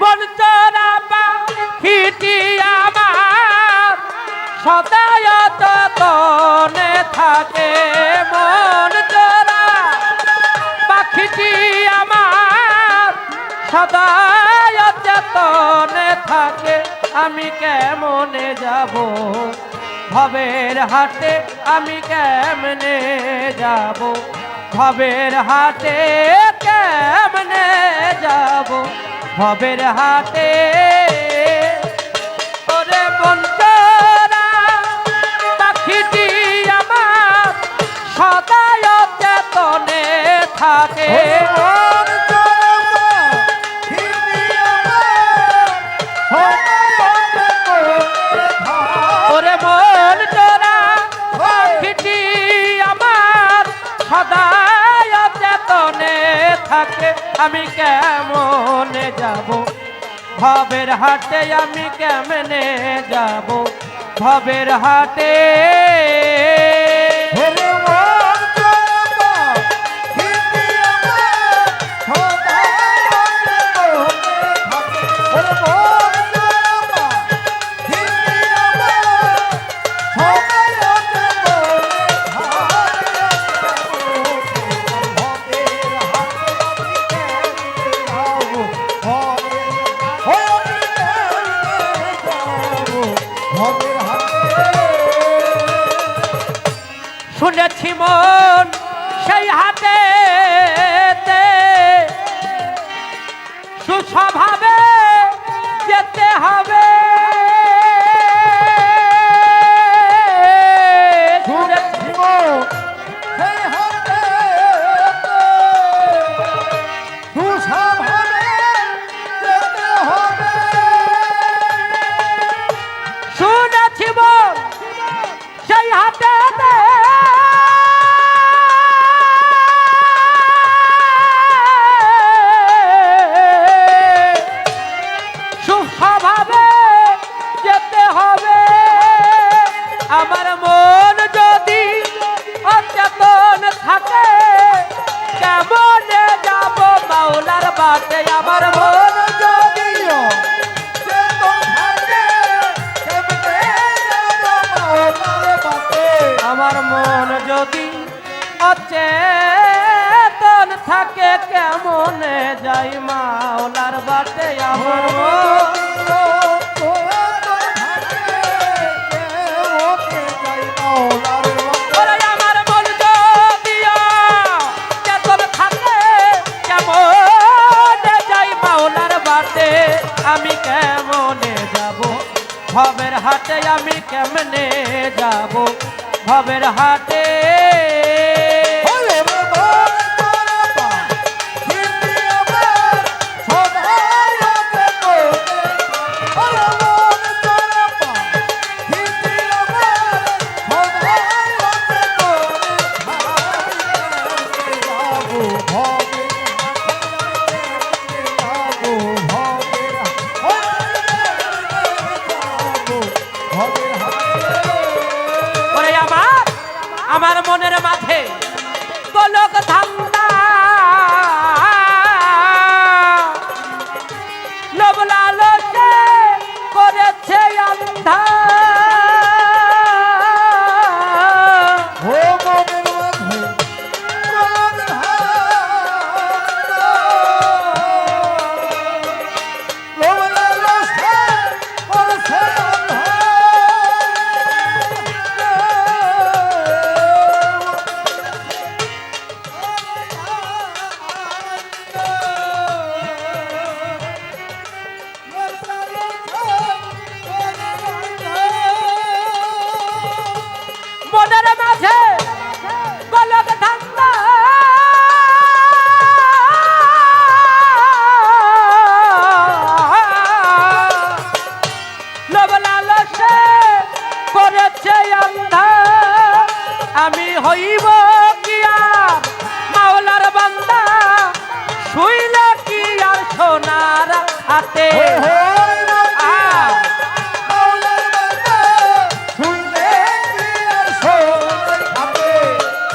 বঞ্চনা পাখিটি আমার। সদায় তনে থাকে মন জোড়া পাখিটি আমার সদায় চেতনে থাকে। আমি কেমনে যাব? ভবের হাটে আমি কেমনে যাব? ভবের হাটে কেমনে যাব? ভবের হাতে। ওরে বন্ধরা পাখিটি আমার সদায় চেতনে থাকে। আমি কেমনে যাব? ভবের হাটে আমি কেমনে যাব? ভবের হাটে আমার মন যদি অচেতন থাকে, কেমনে যাই মাওলার বাটে? আমার আমি কেমনে যাব? আমি কেমনে যাব? ভবের হাটে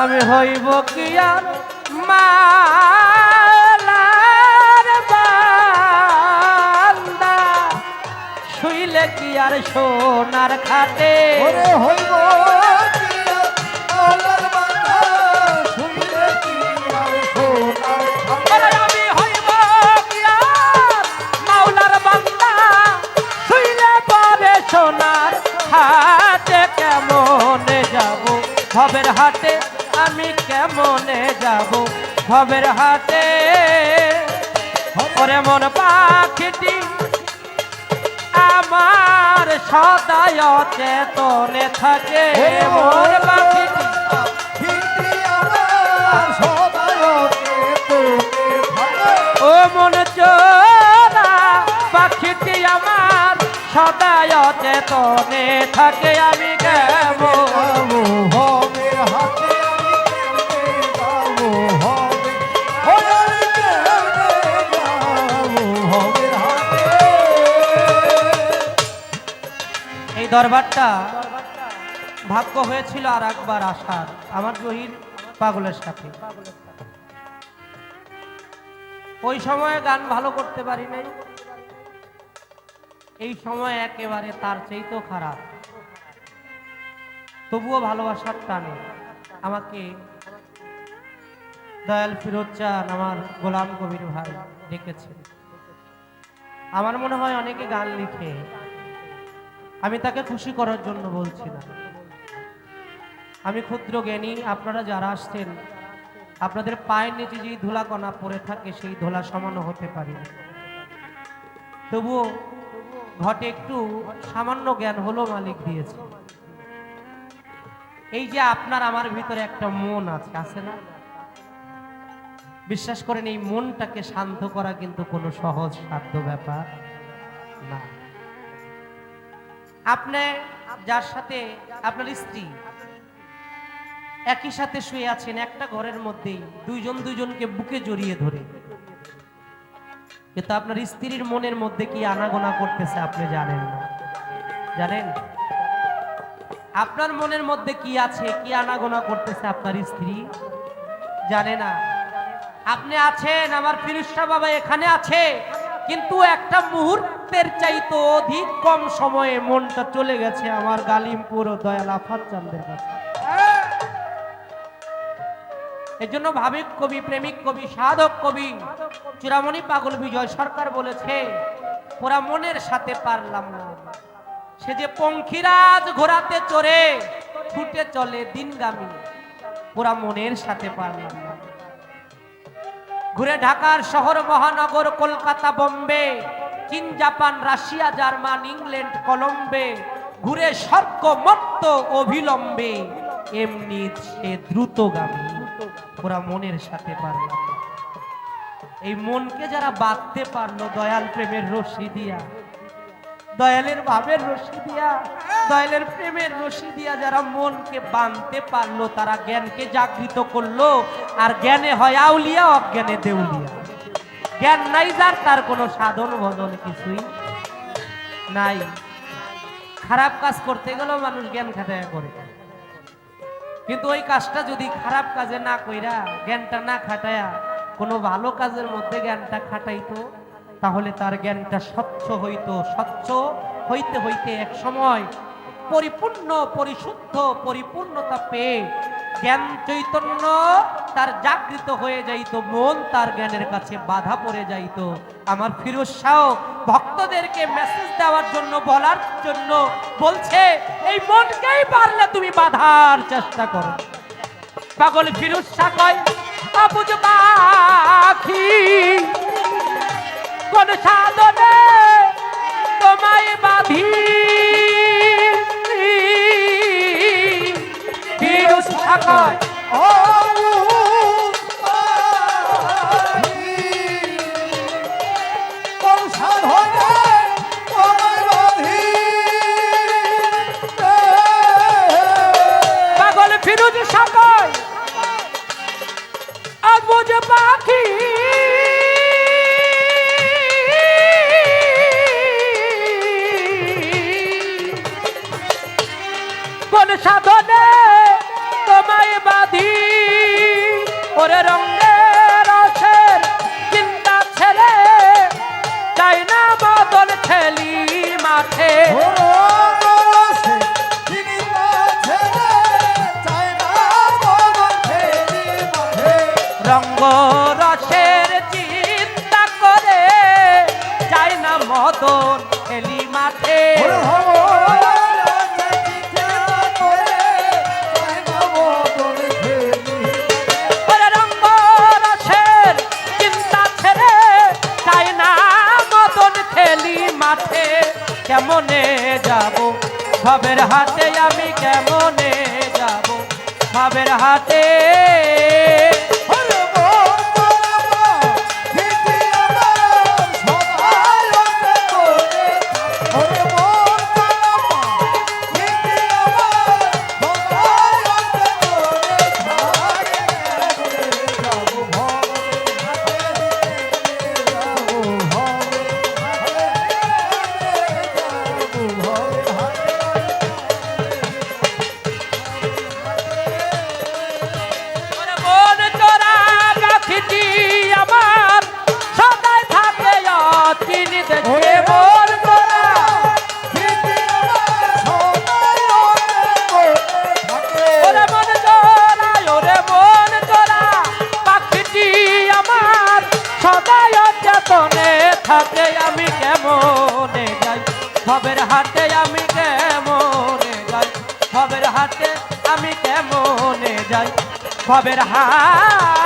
আমি হইব কি আর মালার বান্দা শুইলে কি আর সোনার খাটে আমি হইব সোনার হাটে কেমনে যাব হাটে আমি কেমনে যাব ভবের হাটে ওরে মন পাখিটি আমার সদায় চেতনে থাকে। মোর পাখিটি ও মন চোরা পাখিটি আমার সদায় চেতনে থাকে। আমি কেমন দরবারটা ভাগ্য হয়েছিল আর একবার আসার। আমার জহির পাগলের সাথে। ওই সময়ে গান ভালো করতে পারি নাই। এই সময় একেবারে তার চেয়ে তো খারাপ। তবুও ভালোবাসার টানে আমাকে দয়াল ফিরোজ চান, আমার গোলাম কবির ভাই ডেকেছেন আমার মনে হয় অনেকে গান লিখে আমি তাকে খুশি করার জন্য বলছি না। আমি ক্ষুদ্র জ্ঞানী, আপনারা যারা আসছেন, আপনাদের পায়ের নিচে যেই ধুলা কণা পড়ে থাকে, সেই ধুলা সমানও হতে পারে। তবুও ঘটে একটু সামান্য জ্ঞান হলো মালিক দিয়েছে। এই যে আপনার আমার ভিতরে একটা মন আছে আছে না? বিশ্বাস করেন, এই মনটাকে শান্ত করা কিন্তু কোনো সহজ, সাধ্য ব্যাপার না। আপনি যার সাথে আপনার স্ত্রী একই সাথে শুয়ে আছেন, একটা ঘরের মধ্যেই দুইজন দুইজনকে বুকে জড়িয়ে ধরে। কিন্তু আপনার স্ত্রীর মনের মধ্যে কি আনাগোনা করতেছে আপনি জানেন না? জানেন? আপনার মনের মধ্যে কি আছে, কি আনাগোনা করতেছে আপনার স্ত্রী? জানে না। আপনি আছেন, আমার ফিরুস্তা বাবা এখানে আছে, কিন্তু একটা মুহূর্তের চাইতো অধিক কম সময়ে মনটা চলে গেছে আমার গালিমপুর ও দয়াল আফাত চান্দের কাছে। এর জন্য ভাবিক কবি, প্রেমিক কবি, সাধক কবি চূড়ামণি পাগল বিজয় সরকার বলেছে ওরা মনের সাথে পারলাম না সে যে পঙ্খিরাজ ঘোরাতে চড়ে, ছুটে চলে দিনগামী। ওরা মনের সাথে পারলাম না ঘুরে ঢাকার শহর, মহানগর, কলকাতা, বোম্বে চীন, জাপান, রাশিয়া, জার্মান, ইংল্যান্ড, কলম্বে ঘুরে স্বর্গ মত্ত অবিলম্বে এমনি সে দ্রুতগামী। ওরা মনের সাথে পারল এই মনকে যারা বাঁধতে পারল, দয়াল প্রেমের রশি দিয়া, দয়ালের ভাবের রশি দিয়া, দয়ালের প্রেমের রশি দিয়া যারা মনকে বাঁধতে পারল, তারা জ্ঞানকে জাগৃত করল, আর জ্ঞানে হয় আউলিয়া, অজ্ঞানে দেউলিয়া। জ্ঞান নাই যার, তার কোনো সাধন ভজন কিছুই নাই। খারাপ কাজ করতে গেলেও মানুষ জ্ঞান খাটায় করে। কিন্তু ওই কাজটা যদি খারাপ কাজে না কইরা, জ্ঞানটা না খাটায়া কোনো ভালো কাজের মধ্যে জ্ঞানটা খাটাইতো, তাহলে তার জ্ঞানটা স্বচ্ছ হইতো। স্বচ্ছ হইতে হইতে এক সময় পরিপূর্ণ, পরিশুদ্ধ, পরিপূর্ণতা পেয়ে জ্ঞান চৈতন্য তার জাগৃত হয়ে যাইতো, মন তার জ্ঞানের কাছে বাধা পড়ে যাইতো। আমার ফিরোজ শাহ ভক্তদেরকে মেসেজ দেওয়ার জন্য, বলার জন্য বলছে, এই মনকেই পারলে তুমি বাধার চেষ্টা করো। পাগল ফিরোজ শাহ কয় অবুজ পাখি, কোন সাধনে তোমায় বাধি? ফিরোজ শাহ কয়, ও করে রঙে রসের চিন্তা ছেড়ে চাই না বদল ঠেলি মাঠে। রঙ্গ রসের চিন্তা করে চাই না মদন ঠেলি মাঠে। কেমনে যাব? ভাবের হাতে আমি কেমনে যাব? ভাবের হাতে Oh, সবের হা